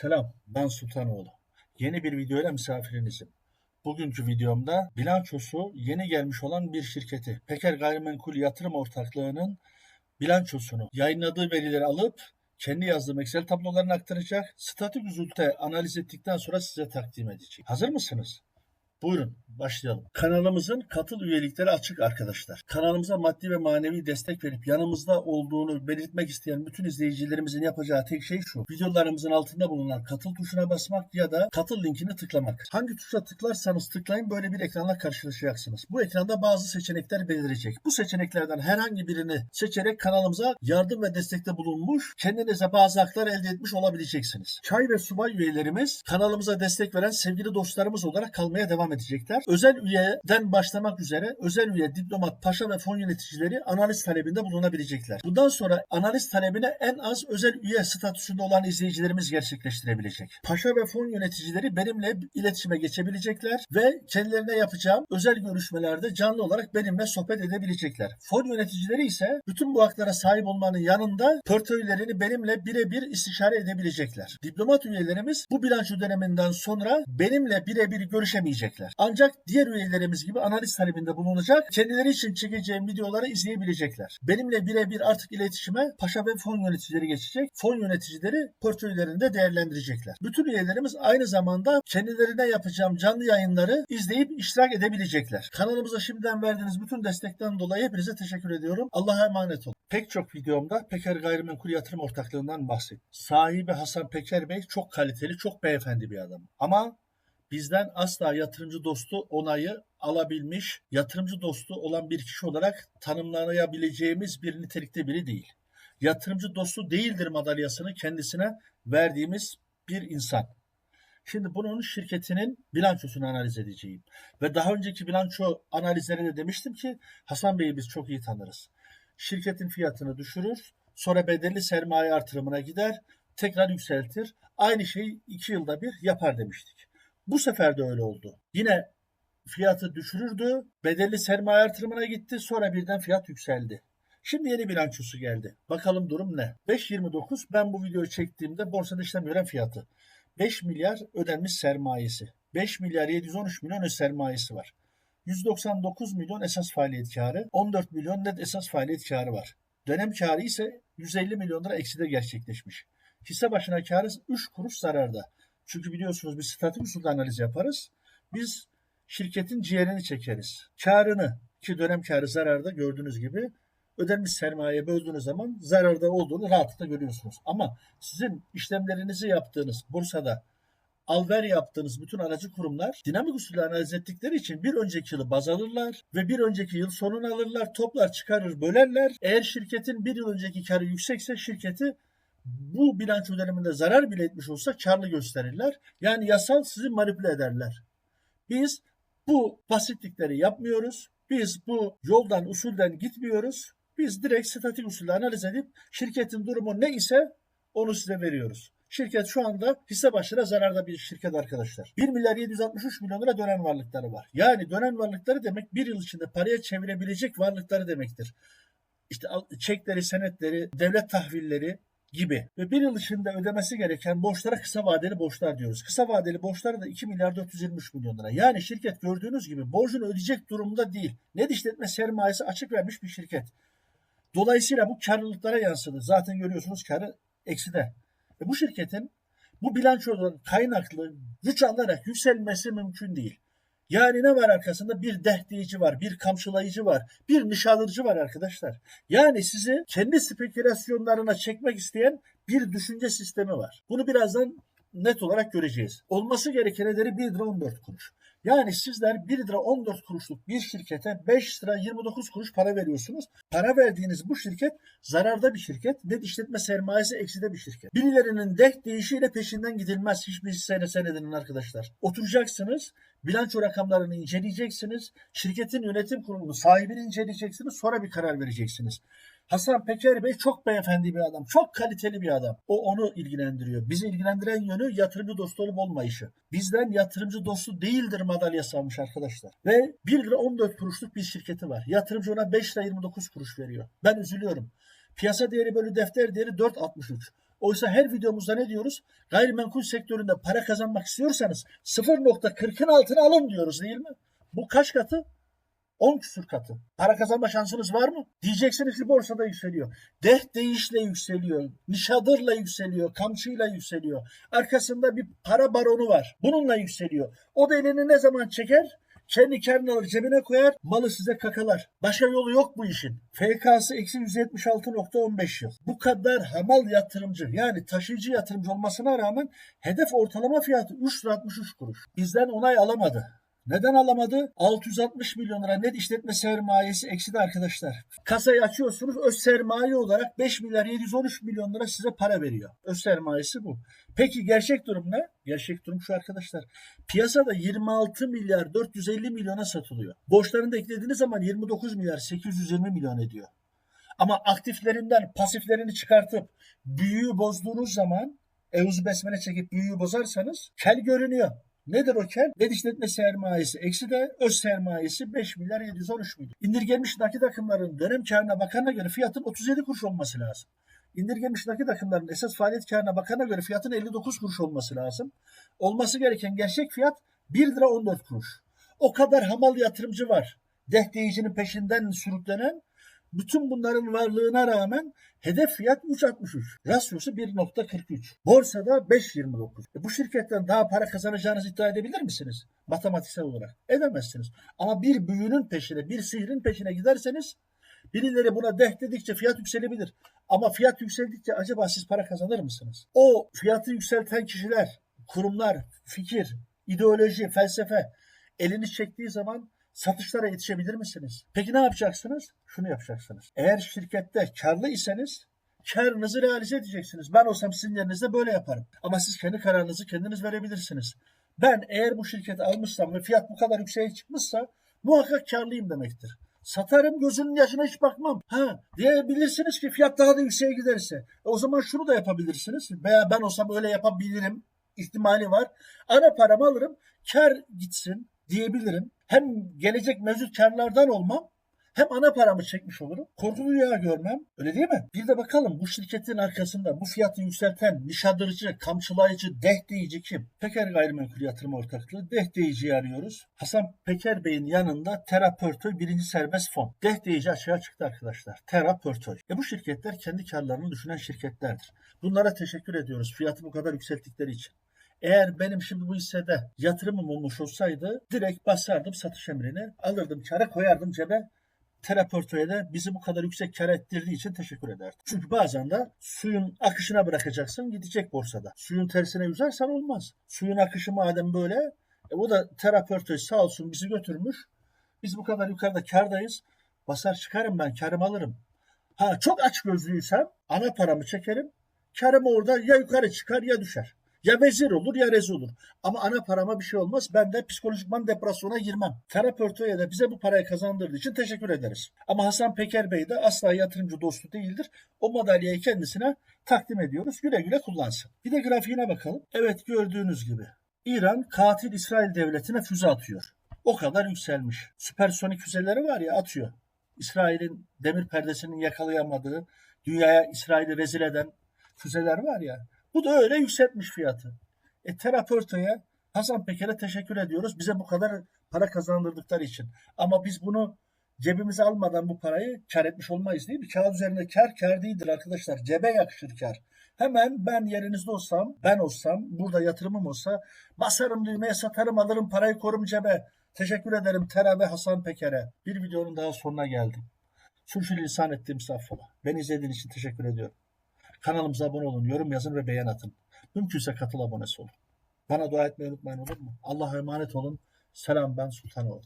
Selam, ben Sultanoğlu. Yeni bir videoyla misafirinizim. Bugünkü videomda bilançosu yeni gelmiş olan bir şirketi, Peker Gayrimenkul Yatırım Ortaklığı'nın bilançosunu yayınladığı verileri alıp kendi yazdığım Excel tablolarına aktaracak, statik üzülte analiz ettikten sonra size takdim edecek. Hazır mısınız? Buyurun başlayalım. Kanalımızın katıl üyelikleri açık arkadaşlar. Kanalımıza maddi ve manevi destek verip yanımızda olduğunu belirtmek isteyen bütün izleyicilerimizin yapacağı tek şey şu. Videolarımızın altında bulunan katıl tuşuna basmak ya da katıl linkini tıklamak. Hangi tuşa tıklarsanız tıklayın böyle bir ekranla karşılaşacaksınız. Bu ekranda bazı seçenekler belirecek. Bu seçeneklerden herhangi birini seçerek kanalımıza yardım ve destekte bulunmuş, kendinize bazı haklar elde etmiş olabileceksiniz. Çay ve subay üyelerimiz kanalımıza destek veren sevgili dostlarımız olarak kalmaya devam edecekler. Özel üyeden başlamak üzere özel üye, diplomat, paşa ve fon yöneticileri analiz talebinde bulunabilecekler. Bundan sonra analiz talebine en az özel üye statüsünde olan izleyicilerimiz gerçekleştirebilecek. Paşa ve fon yöneticileri benimle iletişime geçebilecekler ve kendilerine yapacağım özel görüşmelerde canlı olarak benimle sohbet edebilecekler. Fon yöneticileri ise bütün bu haklara sahip olmanın yanında portföylerini benimle birebir istişare edebilecekler. Diplomat üyelerimiz bu bilanço döneminden sonra benimle birebir görüşemeyecekler. Ancak diğer üyelerimiz gibi analiz talebinde bulunacak, kendileri için çekeceğim videoları izleyebilecekler. Benimle birebir artık iletişime paşa ve fon yöneticileri geçecek. Fon yöneticileri portföylerini de değerlendirecekler. Bütün üyelerimiz aynı zamanda kendilerine yapacağım canlı yayınları izleyip iştirak edebilecekler. Kanalımıza şimdiden verdiğiniz bütün destekten dolayı hepinize teşekkür ediyorum. Allah'a emanet olun. Pek çok videomda Peker Gayrimenkul Yatırım Ortaklığından bahsettim. Sahibi Hasan Peker Bey çok kaliteli, çok beyefendi bir adam. Ama bizden asla yatırımcı dostu onayı alabilmiş, yatırımcı dostu olan bir kişi olarak tanımlanabileceğimiz bir nitelikte biri değil. Yatırımcı dostu değildir madalyasını kendisine verdiğimiz bir insan. Şimdi bunun şirketinin bilançosunu analiz edeceğim. Ve daha önceki bilanço analizlerinde demiştim ki Hasan Bey'i biz çok iyi tanırız. Şirketin fiyatını düşürür, sonra bedelli sermaye artırımına gider, tekrar yükseltir. Aynı şeyi iki yılda bir yapar demiştik. Bu sefer de öyle oldu. Yine fiyatı düşürürdü, bedelli sermaye artırımına gitti, sonra birden fiyat yükseldi. Şimdi yeni bilançosu geldi. Bakalım durum ne? 5.29 ben bu videoyu çektiğimde borsada işlem gören fiyatı. 5 milyar ödenmiş sermayesi. 5 milyar 713 milyon öz sermayesi var. 199 milyon esas faaliyet karı, 14 milyon net esas faaliyet karı var. Dönem karı ise 150 milyon lira ekside gerçekleşmiş. Hisse başına karı 3 kuruş zararda. Çünkü biliyorsunuz biz statik usulde analiz yaparız. Biz şirketin ciğerini çekeriz. Karını ki dönem karı zararda gördüğünüz gibi ödenmiş sermaye böldüğünüz zaman zararda olduğunu rahatlıkla görüyorsunuz. Ama sizin işlemlerinizi yaptığınız borsada alver yaptığınız bütün aracı kurumlar dinamik usulü analiz ettikleri için bir önceki yılı baz alırlar ve bir önceki yıl sonunu alırlar, toplar, çıkarır, bölerler. Eğer şirketin bir yıl önceki karı yüksekse şirketi bu bilanço döneminde zarar bile etmiş olsa karlı gösterirler. Yani yasal sizi manipüle ederler. Biz bu basitlikleri yapmıyoruz. Biz bu yoldan, usulden gitmiyoruz. Biz direkt statik usulü analiz edip şirketin durumu ne ise onu size veriyoruz. Şirket şu anda hisse başına zararda bir şirket arkadaşlar. 1 milyar 763 milyon lira dönen varlıkları var. Yani dönen varlıkları demek bir yıl içinde paraya çevirebilecek varlıkları demektir. İşte çekleri, senetleri, devlet tahvilleri gibi ve bir yıl içinde ödemesi gereken borçlara kısa vadeli borçlar diyoruz. Kısa vadeli borçlar da 2 milyar 423 milyon lira. Yani şirket gördüğünüz gibi borcunu ödeyecek durumda değil. Net işletme sermayesi açık vermiş bir şirket. Dolayısıyla bu karlılıklara yansıdı. Zaten görüyorsunuz karı ekside. E bu şirketin bu bilançodan kaynaklı güç alarak yükselmesi mümkün değil. Yani ne var arkasında? Bir dehdiyici var, bir kamçılayıcı var, bir nişanlıcı var arkadaşlar. Yani sizi kendi spekülasyonlarına çekmek isteyen bir düşünce sistemi var. Bunu birazdan net olarak göreceğiz. Olması gereken ederi 1 lira 14 kuruş. Yani sizler 1 lira 14 kuruşluk bir şirkete 5 lira 29 kuruş para veriyorsunuz. Para verdiğiniz bu şirket zararda bir şirket. Net işletme sermayesi ekside bir şirket. Birilerinin deh değişiyle peşinden gidilmez hiçbir sene senedinin arkadaşlar. Oturacaksınız, bilanço rakamlarını inceleyeceksiniz, şirketin yönetim kurulunu sahibini inceleyeceksiniz, sonra bir karar vereceksiniz. Hasan Peker Bey çok beyefendi bir adam. Çok kaliteli bir adam. O onu ilgilendiriyor. Bizi ilgilendiren yönü yatırımcı dostu olup olmayışı. Bizden yatırımcı dostu değildir madalyası almış arkadaşlar. Ve 1 lira 14 kuruşluk bir şirketi var. Yatırımcı ona 5 lira 29 kuruş veriyor. Ben üzülüyorum. Piyasa değeri bölü defter değeri 4.63. Oysa her videomuzda ne diyoruz? Gayrimenkul sektöründe para kazanmak istiyorsanız 0.40'ın altına alın diyoruz değil mi? Bu kaç katı? 10 küsur katı. Para kazanma şansınız var mı? Diyeceksiniz ki borsada yükseliyor. Deh değişle yükseliyor. Nişadırla yükseliyor. Kamçıyla yükseliyor. Arkasında bir para baronu var. Bununla yükseliyor. O da elini ne zaman çeker? Kendi karnını alır cebine koyar, malı size kakalar. Başka yolu yok bu işin. FK'sı eksi 176.15 yıl. Bu kadar hamal yatırımcı yani taşıyıcı yatırımcı olmasına rağmen hedef ortalama fiyatı 3 lira 63 kuruş. Bizden onay alamadı. Neden alamadı? 660 milyon lira net işletme sermayesi eksidi arkadaşlar. Kasayı açıyorsunuz öz sermaye olarak 5 milyar 713 milyon lira size para veriyor. Öz sermayesi bu. Peki gerçek durum ne? Gerçek durum şu arkadaşlar. Piyasada 26 milyar 450 milyona satılıyor. Borçlarını da eklediğiniz zaman 29 milyar 820 milyon ediyor. Ama aktiflerinden pasiflerini çıkartıp büyüğü bozduğunuz zaman Eûzü Besmele çekip büyüğü bozarsanız kel görünüyor. Nedir o kel? Net işletme sermayesi eksi de öz sermayesi 5 milyar 713 milyon. İndirgenmiş nakit akımların dönem karına bakanına göre fiyatın 37 kuruş olması lazım. İndirgenmiş nakit akımların esas faaliyet karına bakanına göre fiyatın 59 kuruş olması lazım. Olması gereken gerçek fiyat 1 lira 14 kuruş. O kadar hamal yatırımcı var. Dehdeyicinin peşinden sürüklenen bütün bunların varlığına rağmen hedef fiyat 3.63. Rasyosu 1.43. Borsada 5.29. E bu şirketten daha para kazanacağınızı iddia edebilir misiniz? Matematiksel olarak. Edemezsiniz. Ama bir büyünün peşine, bir sihrin peşine giderseniz birileri buna deh dedikçe fiyat yükselebilir. Ama fiyat yükseldikçe acaba siz para kazanır mısınız? O fiyatı yükselten kişiler, kurumlar, fikir, ideoloji, felsefe elini çektiği zaman satışlara yetişebilir misiniz? Peki ne yapacaksınız? Şunu yapacaksınız. Eğer şirkette karlı iseniz karınızı realize edeceksiniz. Ben olsam sizin yerinizde böyle yaparım. Ama siz kendi kararınızı kendiniz verebilirsiniz. Ben eğer bu şirketi almışsam ve fiyat bu kadar yükseğe çıkmışsa muhakkak karlıyım demektir. Satarım gözünün yaşına hiç bakmam. Ha diyebilirsiniz ki fiyat daha da yükseğe giderse. E, o zaman şunu da yapabilirsiniz. Veya ben olsam öyle yapabilirim ihtimali var. Ana paramı alırım. Kar gitsin diyebilirim. Hem gelecek mevcut karlardan olmam hem ana paramı çekmiş olurum. Korkulu rüya görmem. Öyle değil mi? Bir de bakalım bu şirketin arkasında bu fiyatı yükselten nişadırıcı, kamçılayıcı, dehdeyici kim? Peker Gayrimenkul Yatırım Ortaklığı dehdeyiciyi arıyoruz. Hasan Peker Bey'in yanında Terapörtöy birinci serbest fon. Dehdeyici açığa çıktı arkadaşlar. Terapörtöy. E bu şirketler kendi karlarını düşünen şirketlerdir. Bunlara teşekkür ediyoruz fiyatı bu kadar yükselttikleri için. Eğer benim şimdi bu hissede yatırımım olmuş olsaydı direkt basardım satış emrini, alırdım kara koyardım cebe. Terapörtöye de bizi bu kadar yüksek kar ettirdiği için teşekkür ederdim. Çünkü bazen de suyun akışına bırakacaksın gidecek borsada. Suyun tersine yüzersen olmaz. Suyun akışı madem böyle e, o da terapörtöy sağ olsun bizi götürmüş. Biz bu kadar yukarıda kardayız. Basar çıkarım ben karımı alırım. Ha çok aç gözlüysem ana paramı çekerim. Karım orada ya yukarı çıkar ya düşer. Ya vezir olur ya rezil olur. Ama ana parama bir şey olmaz. Ben de psikolojikman depresyona girmem. Terapörtöye de bize bu parayı kazandırdığı için teşekkür ederiz. Ama Hasan Peker Bey de asla yatırımcı dostu değildir. O madalyayı kendisine takdim ediyoruz. Güle güle kullansın. Bir de grafiğine bakalım. Evet gördüğünüz gibi. İran katil İsrail devletine füze atıyor. O kadar yükselmiş. Süpersonik füzeleri var ya atıyor. İsrail'in demir perdesinin yakalayamadığı, dünyaya İsrail'i rezil eden füzeler var ya. Bu da öyle yükseltmiş fiyatı. E terapörtöye Hasan Peker'e teşekkür ediyoruz. Bize bu kadar para kazandırdıkları için. Ama biz bunu cebimize almadan bu parayı kar etmiş olmayız değil mi? Kağıt üzerinde kar kar değildir arkadaşlar. Cebe yakışır kar. Hemen ben yerinizde olsam, ben olsam, burada yatırımım olsa basarım düğmeye satarım alırım parayı korum cebe. Teşekkür ederim Terabe Hasan Peker'e. Bir videonun daha sonuna geldim. Sürçülisan ettiğim affola. Beni izlediğiniz için teşekkür ediyorum. Kanalımıza abone olun, yorum yazın ve beğen atın. Mümkünse katıl abonesi olun. Bana dua etmeyi unutmayın olur mu? Allah'a emanet olun. Selam ben Sultanoğlu.